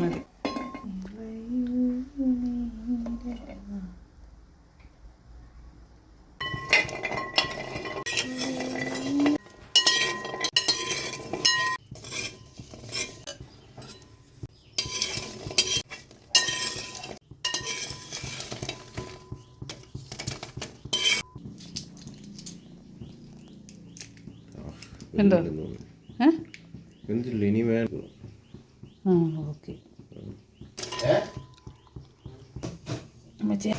മതി. എന്തോ ഇനി വേണ്ട ഓക്കെ അമ്മച്ചി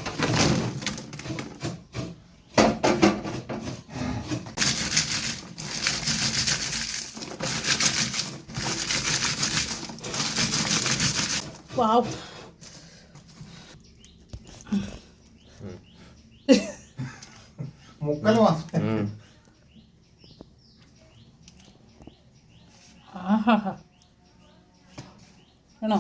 വാവ് മുക്കൽ മാസം ആഹാ ആണോ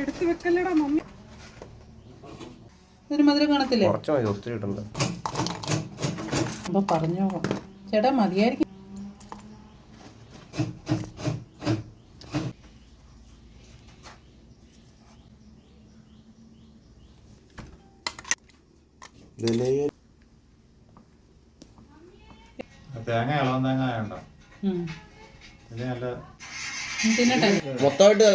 എടുത്തു വെക്കല്ലടാ മമ്മി. ഒരു മധുരം കാണത്തില്ലേ? കുറച്ച് മതി ഒത്തിരി ഇടണ്ട. അപ്പൊ പറഞ്ഞോളാം. ചേട്ടാ മതിയായിരിക്കും. തേങ്ങ ഇളം തേങ്ങ ആയണ്ടോ? മൊത്തമായിട്ട്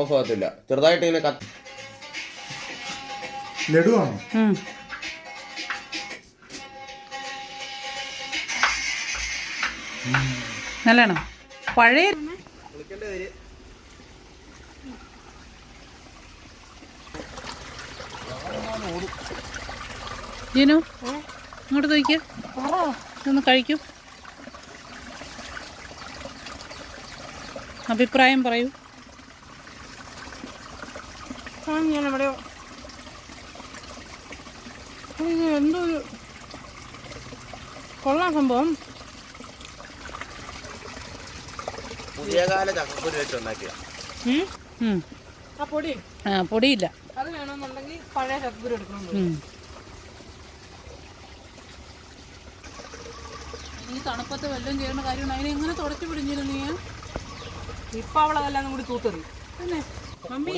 ഓഫ് ആകത്തില്ല. ചെറുതായിട്ട് ഇങ്ങനെ ലഡു ആണോ? നല്ലതാണോ? പഴയ ജീനു ഇങ്ങോട്ട് നോക്കിയ ഒന്ന് കഴിക്കൂ. അഭിപ്രായം പറയൂ. ഞാൻ എവിടെയോ എന്തോ കൊള്ളാം സംഭവം. പുതിയ കാല ചക്കക്കുരു വെച്ച് ഉണ്ടാക്കിയ. ആ പൊടി? ആ പൊടിയില്ല. അത് വേണമെന്നുണ്ടെങ്കിൽ പഴയ ചക്കപ്പൊരി എടുക്കണം. ഈ തണുപ്പത്ത് വല്ലതും ചെയ്യുന്ന കാര്യമാണ്. അതിനെ എങ്ങനെ തുടച്ചു പിടിഞ്ഞിരുന്നു നീ? ഇപ്പൊ അവളതെല്ലാം കൂടി തൂത്തെറി. തന്നെ മമ്മി.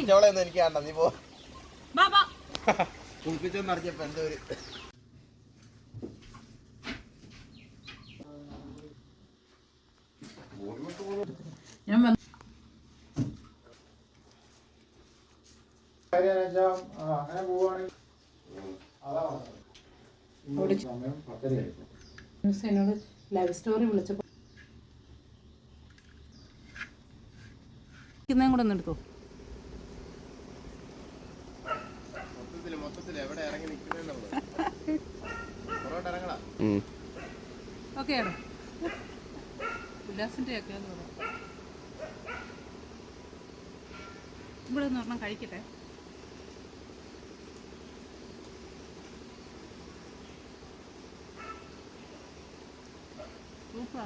എനിക്ക് വേണ്ട നീ പോ. ബാ ബാ. കുളിപ്പിച്ചെന്ന് അറിഞ്ഞപ്പോ എന്തോ ഒരു ഞാൻ വന്ന് കാര്യം എന്ന് വെച്ചാ, ആ, അങ്ങനെ പോവാണെങ്കിൽ എന്നോട് ലൈവ് സ്റ്റോറി വിളിച്ചപ്പോൾ കൂടെ ഒന്ന് എടുത്തോ? ഓക്കെ ആണോ ഉല്ലാസിന്റെ ഒക്കെ എന്ന് ഇവിടെ നിന്ന് ഒരെണ്ണം കഴിക്കട്ടെ.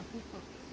justo.